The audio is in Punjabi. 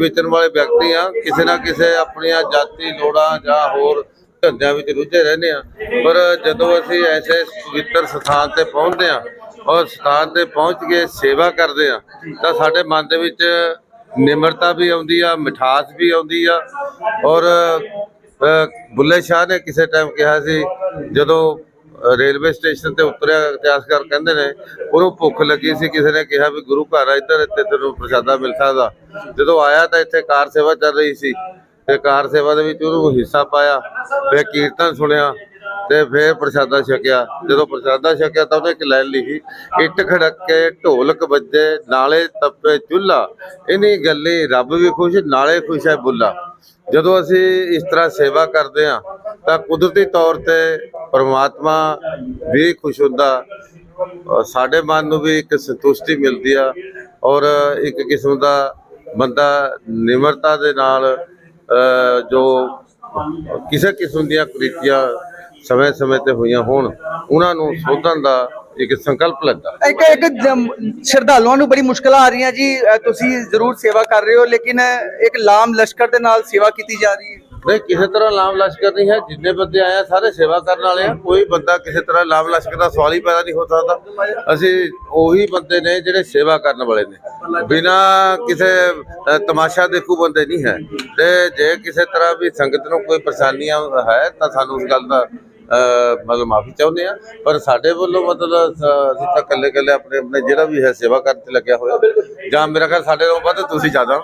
ਵੇਚਣ ਵਾਲੇ ਵਿਅਕਤੀ ਆ, ਕਿਸੇ ਨਾ ਕਿਸੇ ਆਪਣੀਆਂ ਜਾਤੀ ਲੋੜਾਂ ਜਾਂ ਹੋਰ ਧੰਦਿਆਂ ਵਿੱਚ ਰੁੱਝੇ ਰਹਿੰਦੇ ਆ। ਪਰ ਜਦੋਂ ਅਸੀਂ ਐਸੇ ਪਵਿੱਤਰ ਸਥਾਨ ਤੇ ਪਹੁੰਚਦੇ ਆ ਔਰ ਸਥਾਨ ਤੇ ਪਹੁੰਚ ਕੇ ਸੇਵਾ ਕਰਦੇ ਆ, ਤਾਂ ਸਾਡੇ ਮਨ ਦੇ ਵਿੱਚ ਨਿਮਰਤਾ ਵੀ ਆਉਂਦੀ ਆ, ਮਿਠਾਸ ਵੀ ਆਉਂਦੀ ਆ। ਔਰ ਬੁੱਲੇ ਸ਼ਾਹ ਨੇ ਕਿਸੇ ਟਾਈਮ ਕਿਹਾ ਸੀ, ਜਦੋਂ ਰੇਲਵੇ ਸਟੇਸ਼ਨ ਤੇ ਉਤਰਿਆ ਇਤਿਹਾਸਕਾਰ ਕਹਿੰਦੇ ਨੇ ਉਹਨੂੰ ਭੁੱਖ ਲੱਗੀ ਸੀ, ਕਿਸੇ ਨੇ ਕਿਹਾ ਵੀ ਗੁਰੂ ਘਰ ਆ, ਇੱਧਰ ਇੱਥੇ ਤੈਨੂੰ ਪ੍ਰਸ਼ਾਦਾ ਮਿਲ ਸਕਦਾ। ਜਦੋਂ ਆਇਆ ਤਾਂ ਇੱਥੇ ਕਾਰ ਸੇਵਾ ਚੱਲ ਰਹੀ ਸੀ, ਤੇ ਕਾਰ ਸੇਵਾ ਦੇ ਵਿੱਚ ਉਹਨੂੰ ਹਿੱਸਾ ਪਾਇਆ, ਫਿਰ ਕੀਰਤਨ ਸੁਣਿਆ, ਤੇ ਫਿਰ ਪ੍ਰਸ਼ਾਦਾ ਛਕਿਆ। ਜਦੋਂ ਪ੍ਰਸ਼ਾਦਾ ਛਕਿਆ ਤਾਂ ਉਹਨੇ ਇੱਕ ਲਾਈਨ ਲਿਖੀ, ਇੱਟ ਖੜਕੇ, ਢੋਲਕ ਵੱਜੇ, ਨਾਲੇ ਤੱਪੇ ਚੁੱਲਾ ਇਨੀ ਗੱਲੇ ਰੱਬ ਵੀ ਖੁਸ਼, ਨਾਲੇ ਖੁਸ਼ ਹੈ ਬੁੱਲਾ ਜਦੋਂ ਅਸੀਂ ਇਸ ਤਰ੍ਹਾਂ ਸੇਵਾ ਕਰਦੇ ਹਾਂ, ਤਾਂ ਕੁਦਰਤੀ ਤੌਰ ਤੇ ਪਰਮਾਤਮਾ ਵੀ ਖੁਸ਼ ਹੁੰਦਾ। ਸਾਡੇ ਮਨ ਨੂੰ ਵੀ ਇੱਕ ਸੰਤੁਸ਼ਟੀ ਮਿਲਦੀ ਆ ਔਰ ਇੱਕ ਕਿਸਮ ਦਾ ਬੰਦਾ ਨਿਮਰਤਾ ਦੇ ਨਾਲ ਜੋ ਕਿਸੇ ਕਿਸਮ ਦੀਆਂ ਕੁਰੀਤੀਆਂ ਸਮੇਂ-ਸਮੇਂ ਤੇ ਹੋਈਆਂ ਹੋਣ, ਉਹਨਾਂ ਨੂੰ ਸੋਧਣ ਦਾ ਇੱਕ ਸੰਕਲਪ ਲੈਂਦਾ। ਇੱਕ ਇੱਕ ਸ਼ਰਧਾਲੂਆਂ ਨੂੰ ਬੜੀ ਮੁਸ਼ਕਲਾਂ ਆ ਰਹੀਆਂ ਜੀ। ਤੁਸੀਂ ਜ਼ਰੂਰ ਸੇਵਾ ਕਰ ਰਹੇ ਹੋ ਲੇਕਿਨ ਇੱਕ ਲਾਮ ਲਸ਼ਕਰ ਦੇ ਨਾਲ ਸੇਵਾ ਕੀਤੀ ਜਾ ਰਹੀ ਹੈ। ਨਹੀਂ ਕਿਸੇ ਤਰ੍ਹਾਂ ਲਾਮ ਲਸ਼ਕਰ ਨਹੀਂ ਹੈ। ਜਿੰਨੇ ਬੰਦੇ ਆਏ ਆ ਸਾਰੇ ਸੇਵਾ ਕਰਨ ਵਾਲੇ ਆ। ਕੋਈ ਬੰਦਾ ਕਿਸੇ ਤਰ੍ਹਾਂ ਲਾਮ ਲਸ਼ਕਰ ਦਾ ਸਵਾਲ ਹੀ ਪੈਦਾ ਨਹੀਂ ਹੋ ਸਕਦਾ। ਅਸੀਂ ਉਹੀ ਬੰਦੇ ਨੇ ਜਿਹੜੇ ਸੇਵਾ ਕਰਨ ਵਾਲੇ ਨੇ। ਬਿਨਾ ਕਿਸੇ ਤਮਾਸ਼ਾ ਦੇਖੂ ਬੰਦੇ ਨਹੀਂ ਹੈ। ਤੇ ਜੇ ਕਿਸੇ ਤਰ੍ਹਾਂ ਵੀ ਸੰਗਤ ਨੂੰ ਕੋਈ ਪਰੇਸ਼ਾਨੀਆਂ ਹੈ ਤਾਂ ਸਾਨੂੰ ਉਸ ਗੱਲ ਦਾ ਮਤਲਬ ਮਾਫੀ ਚਾਹੁੰਦੇ ਆ ਪਰ ਸਾਡੇ ਵੱਲੋਂ ਮਤਲਬ ਅਸੀਂ ਤਾਂ ਇਕੱਲੇ ਇਕੱਲੇ ਆਪਣੇ ਆਪਣੇ ਜਿਹੜਾ ਵੀ ਹੈ ਸੇਵਾ ਕਰਨ ਤੇ ਲੱਗਿਆ ਹੋਇਆ। ਜਾਂ ਮੇਰਾ ਖਿਆਲ ਸਾਡੇ ਤੋਂ ਵੱਧ ਤੁਸੀਂ ਜ਼ਿਆਦਾ